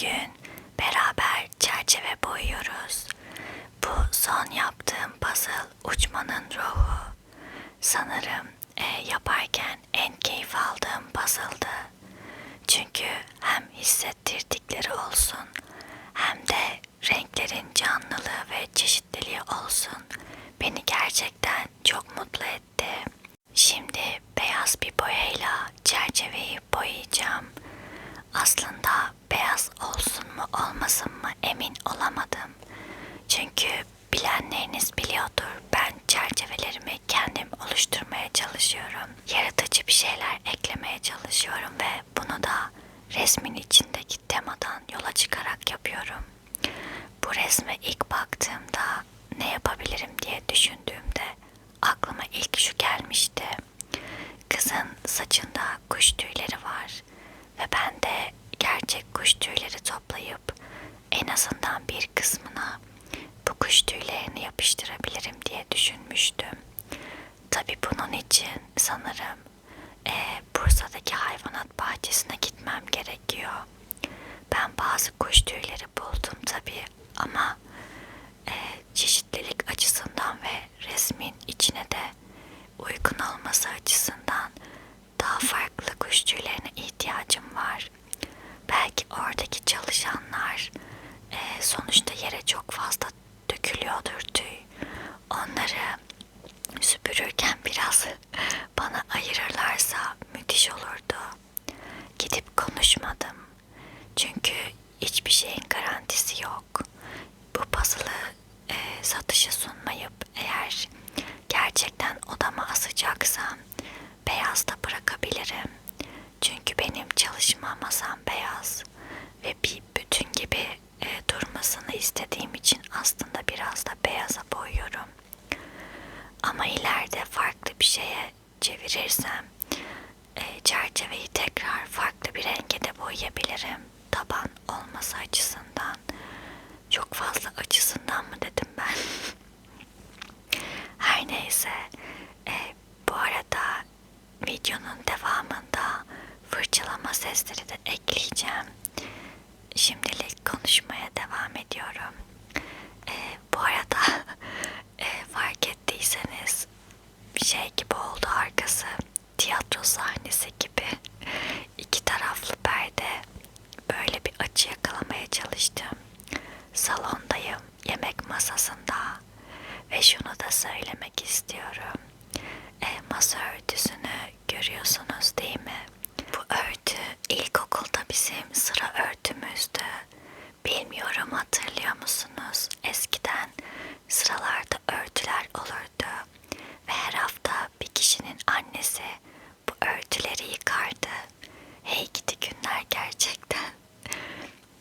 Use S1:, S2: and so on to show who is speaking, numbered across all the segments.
S1: gün beraber çerçeve boyuyoruz. Bu son yaptığım puzzle uçmanın ruhu. Sanırım e, yaparken en keyif aldığım puzzle'dı. Çünkü hem hissettirdikleri olsun hem de renklerin canlılığı ve çeşitliliği olsun beni gerçekten çok mutlu etti. Şimdi beyaz bir boyayla çerçeveyi boyayacağım. Aslında beyaz olsun mu olmasın mı emin olamadım. Çünkü bilenleriniz biliyordur ben çerçevelerimi kendim oluşturmaya çalışıyorum. Yaratıcı bir şeyler eklemeye çalışıyorum ve bunu da resmin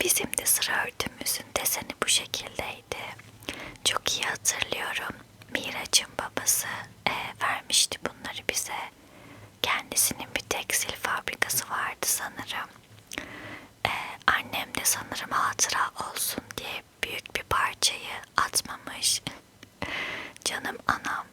S1: Bizim de sıra örtümüzün deseni bu şekildeydi. Çok iyi hatırlıyorum. Miraç'ın babası e, vermişti bunları bize. Kendisinin bir tekstil fabrikası vardı sanırım. E, annem de sanırım hatıra olsun diye büyük bir parçayı atmamış. Canım anam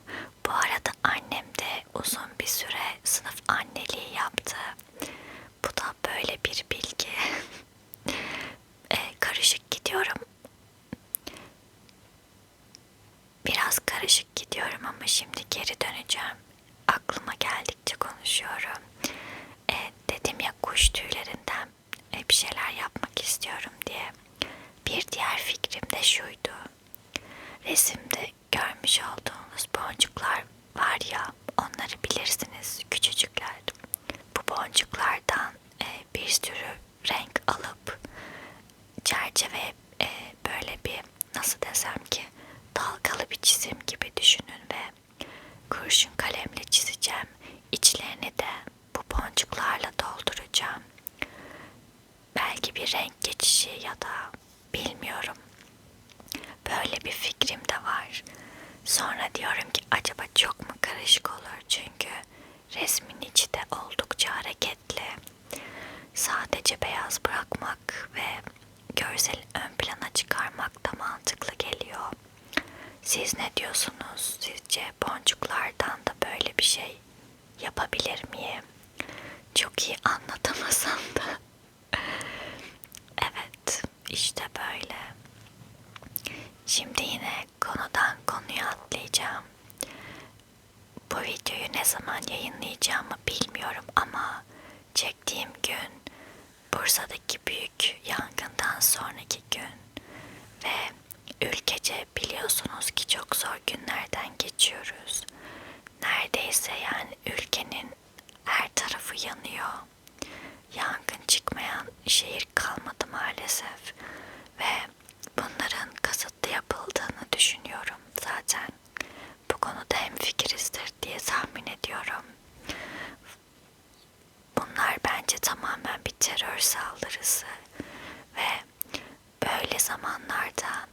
S1: kişi ya da bilmiyorum. Böyle bir fikrim de var. Sonra diyorum ki acaba çok mu karışık olur çünkü resmin içi de oldukça hareketli. Sadece beyaz bırakmak ve görseli ön plana çıkarmak da mantıklı geliyor. Siz ne diyorsunuz? Sizce boncuklardan da böyle bir şey yapabilir miyim? Çok iyi anlatamasam da işte böyle. Şimdi yine konudan konuya atlayacağım. Bu videoyu ne zaman yayınlayacağımı bilmiyorum ama çektiğim gün Bursa'daki büyük yangından sonraki gün ve ülkece biliyorsunuz ki çok zor günlerden geçiyoruz. Neredeyse yani ülkenin her tarafı yanıyor yangın çıkmayan şehir kalmadı maalesef. Ve bunların kasıtlı yapıldığını düşünüyorum zaten. Bu konuda hem fikirizdir diye tahmin ediyorum. Bunlar bence tamamen bir terör saldırısı. Ve böyle zamanlarda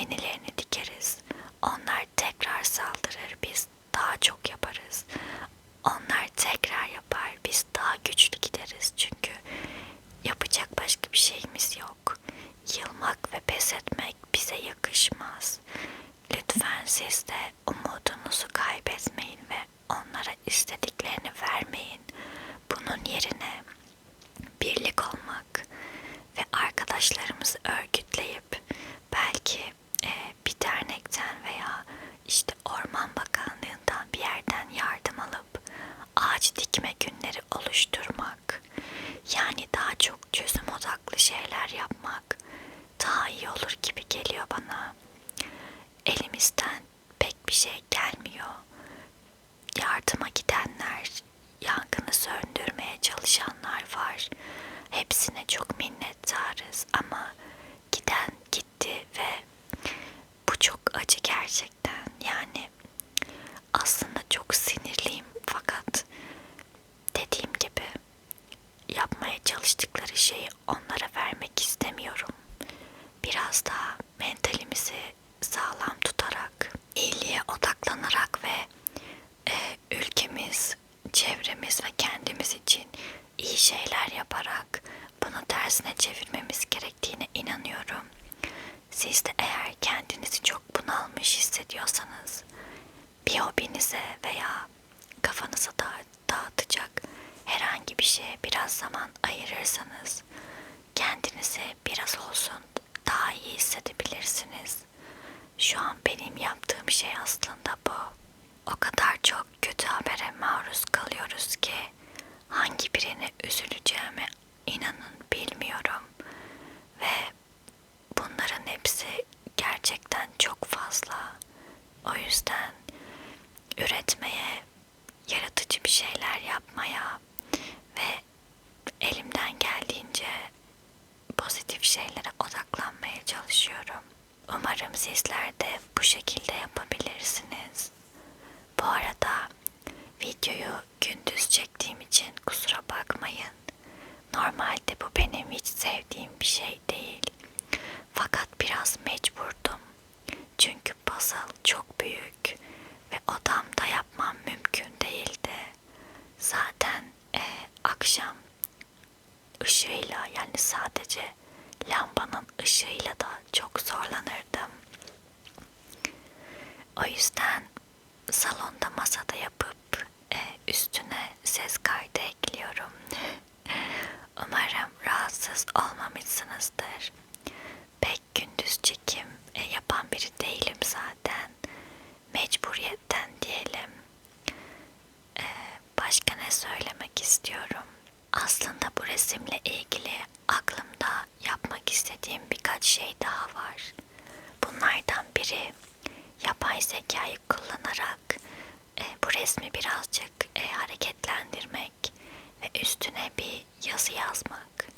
S1: yenileri elimizden pek bir şey gelmiyor. Yardıma gidenler, yangını söndürmeye çalışanlar var. Hepsine çok minnettarız ama giden gitti ve bu çok acı gerçekten. Yani aslında çok sinirliyim fakat dediğim gibi yapmaya çalıştıkları şeyi onlara vermek istemiyorum. Biraz daha mentalimizi akşam ışığıyla yani sadece lambanın ışığıyla da çok zorlanırdım. O yüzden salonda masada yapıp e, üstüne ses kaydı ekliyorum. Umarım rahatsız olmamışsınızdır. Pek gündüz çekim e, yapan biri değilim zaten. Mecburiyetten diyelim. E, başka ne söylemek istiyorum? Aslında bu resimle ilgili aklımda yapmak istediğim birkaç şey daha var. Bunlardan biri yapay zekayı kullanarak e, bu resmi birazcık e, hareketlendirmek ve üstüne bir yazı yazmak.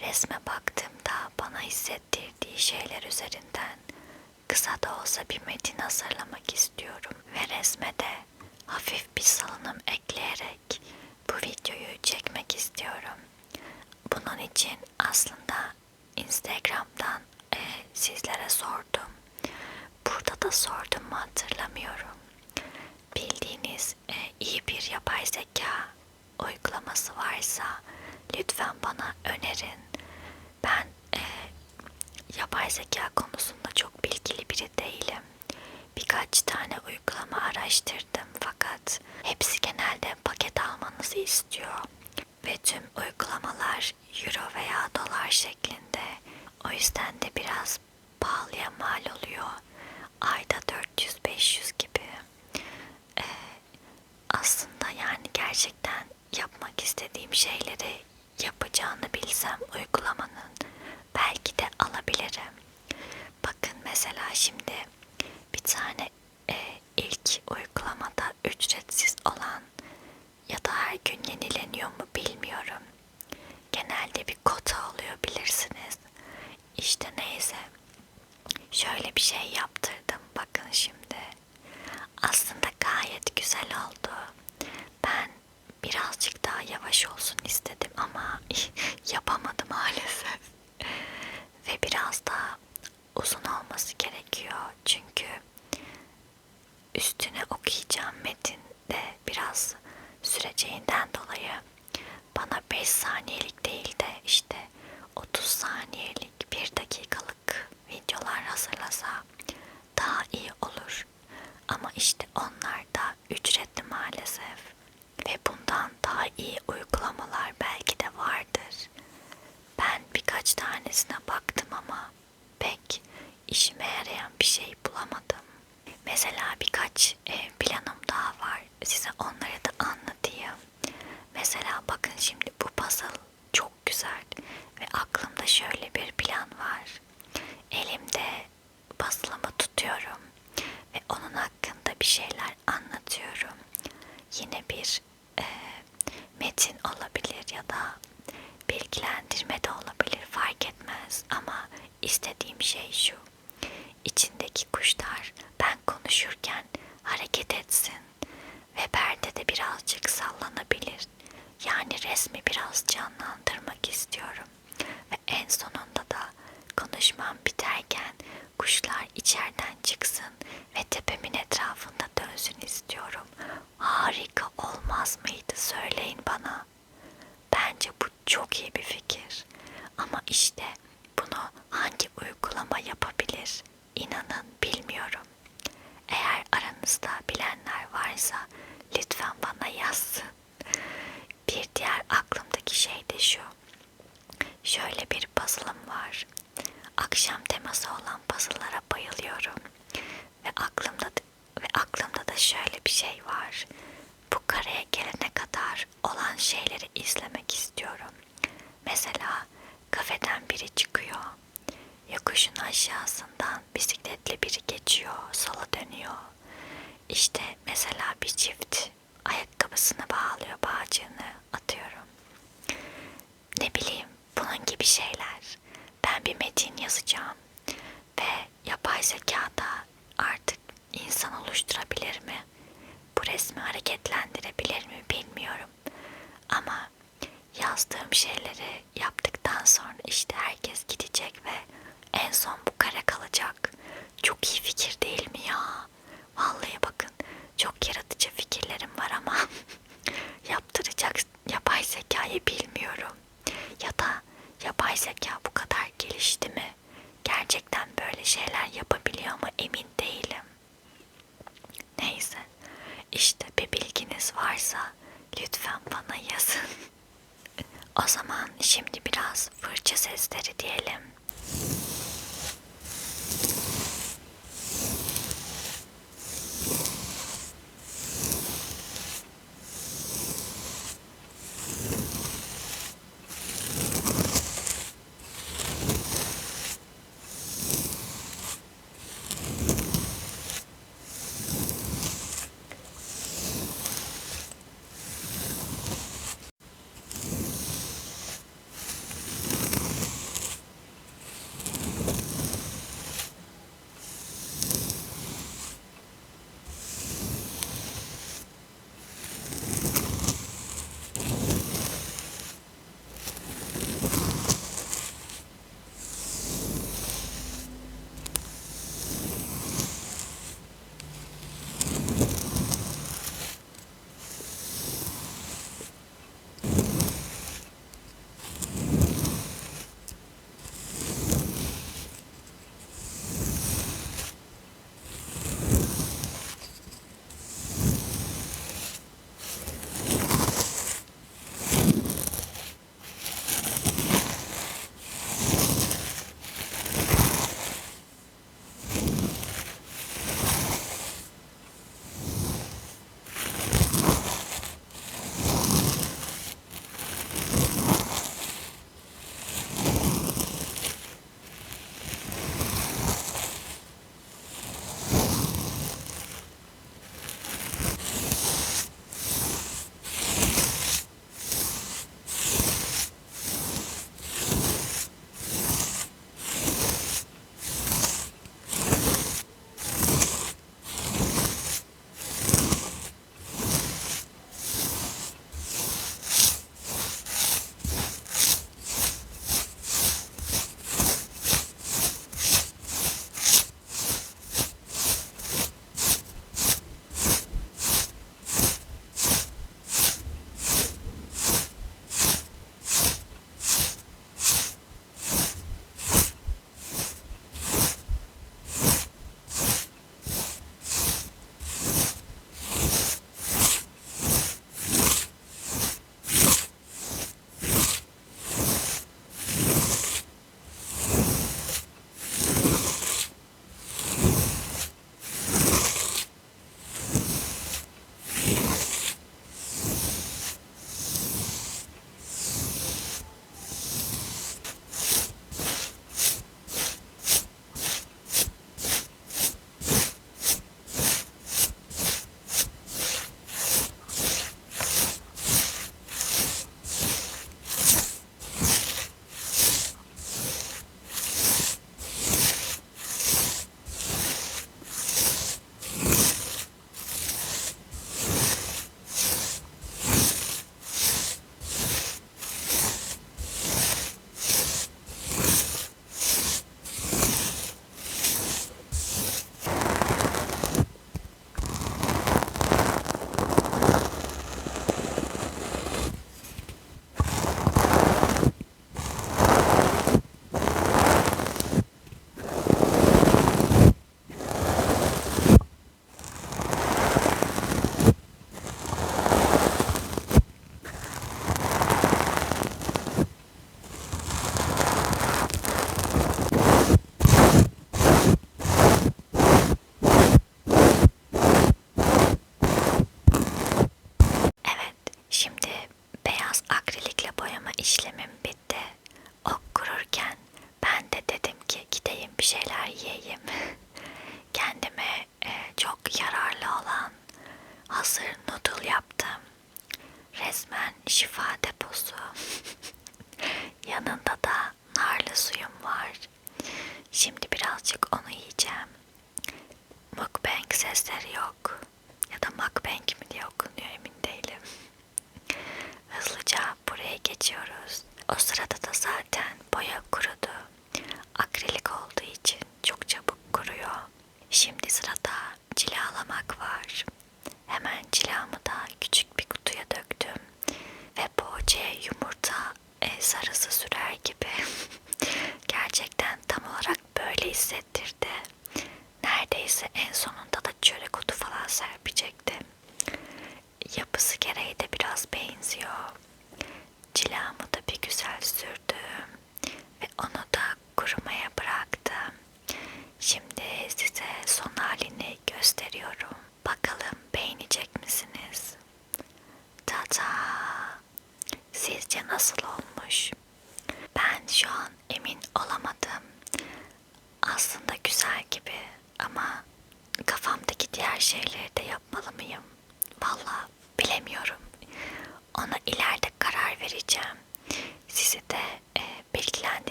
S1: Resme baktığımda bana hissettirdiği şeyler üzerinden kısa da olsa bir metin hazırlamak istiyorum ve resme de hafif bir salınım ekleyerek bu videoyu çekmek istiyorum. Bunun için aslında Instagram'dan e, sizlere sordum. Burada da sordum mu hatırlamıyorum. Bildiğiniz e, iyi bir yapay zeka uygulaması varsa lütfen bana önerin. Ben e, yapay zeka konusunda çok bilgili biri değilim. Birkaç tane uygulama araştırdım fakat hepsi genelde paket almanızı istiyor. Ve tüm uygulamalar euro veya dolar şeklinde. O yüzden de biraz pahalıya mal oluyor. Ayda 400-500 gibi. Ee, aslında yani gerçekten yapmak istediğim şeyleri yapacağını bilsem uygulamanın belki de alabilirim. Bakın mesela şimdi bir tane e, ilk uygulamada ücretsiz olan ya da her gün yenileniyor mu bilmiyorum. Genelde bir kota oluyor bilirsiniz. İşte neyse. Şöyle bir şey yaptırdım. Bakın şimdi. Aslında gayet güzel oldu. Ben birazcık daha yavaş olsun istedim ama yapamadım maalesef. Ve biraz daha uzun olması gerekiyor. Çünkü üstüne okuyacağım metin de biraz süreceğinden dolayı bana 5 saniyelik değil de işte 30 saniyelik 1 dakikalık videolar hazırlasa daha iyi olur. Ama işte onlar da ücretli maalesef. Ve bundan daha iyi uygulamalar belki de vardır. Ben birkaç tanesine baktım ama pek işime yarayan bir şey bulamadım. Mesela birkaç e, planım daha var. Size onları da anlatayım. Mesela bakın şimdi bu puzzle çok güzel ve aklımda şöyle bir plan var. Elimde puzzle'ımı tutuyorum ve onun hakkında bir şeyler anlatıyorum. Yine bir e, metin olabilir ya da bilgilendirme de olabilir fark etmez ama istediğim şey şu. İçindeki kuşlar ben konuşurken hareket etsin ve perde de birazcık sallanabilir. Yani resmi biraz canlandırmak istiyorum. Ve en sonunda da konuşmam biterken kuşlar içeriden çıksın ve tepemin etrafında dönsün istiyorum. Harika olmaz mıydı söyleyin bana. Bence bu çok iyi bir fikir. Ama işte bunu hangi uygulama yapabilir? İnanın bilmiyorum. Eğer aranızda bilenler varsa lütfen bana yazsın. Bir diğer aklımdaki şey de şu. Şöyle bir puzzle'ım var. Akşam teması olan puzzle'lara bayılıyorum. Ve aklımda da, ve aklımda da şöyle bir şey var. Bu kareye gelene kadar olan şeyleri izlemek istiyorum. Mesela kafeden biri çıkıyor. Yokuşun aşağısından bisikletle biri geçiyor, sola dönüyor. İşte mesela bir çift ayakkabısını bağlıyor bağcığını atıyorum. Ne bileyim bunun gibi şeyler. Ben bir metin yazacağım ve yapay zekada artık insan oluşturabilir mi? Bu resmi hareketlendirebilir mi bilmiyorum. Ama yazdığım şeyleri yaptıktan sonra işte herkes gidecek ve en son bu kare kalacak. Çok iyi fikir değil mi ya? Vallahi bakın çok yaratıcı fikirlerim var ama yaptıracak yapay zekayı bilmiyorum. Ya da yapay zeka bu kadar gelişti mi? Gerçekten böyle şeyler yapabiliyor mu emin değilim. Neyse işte bir bilginiz varsa lütfen bana yazın. O zaman şimdi biraz fırça sesleri diyelim.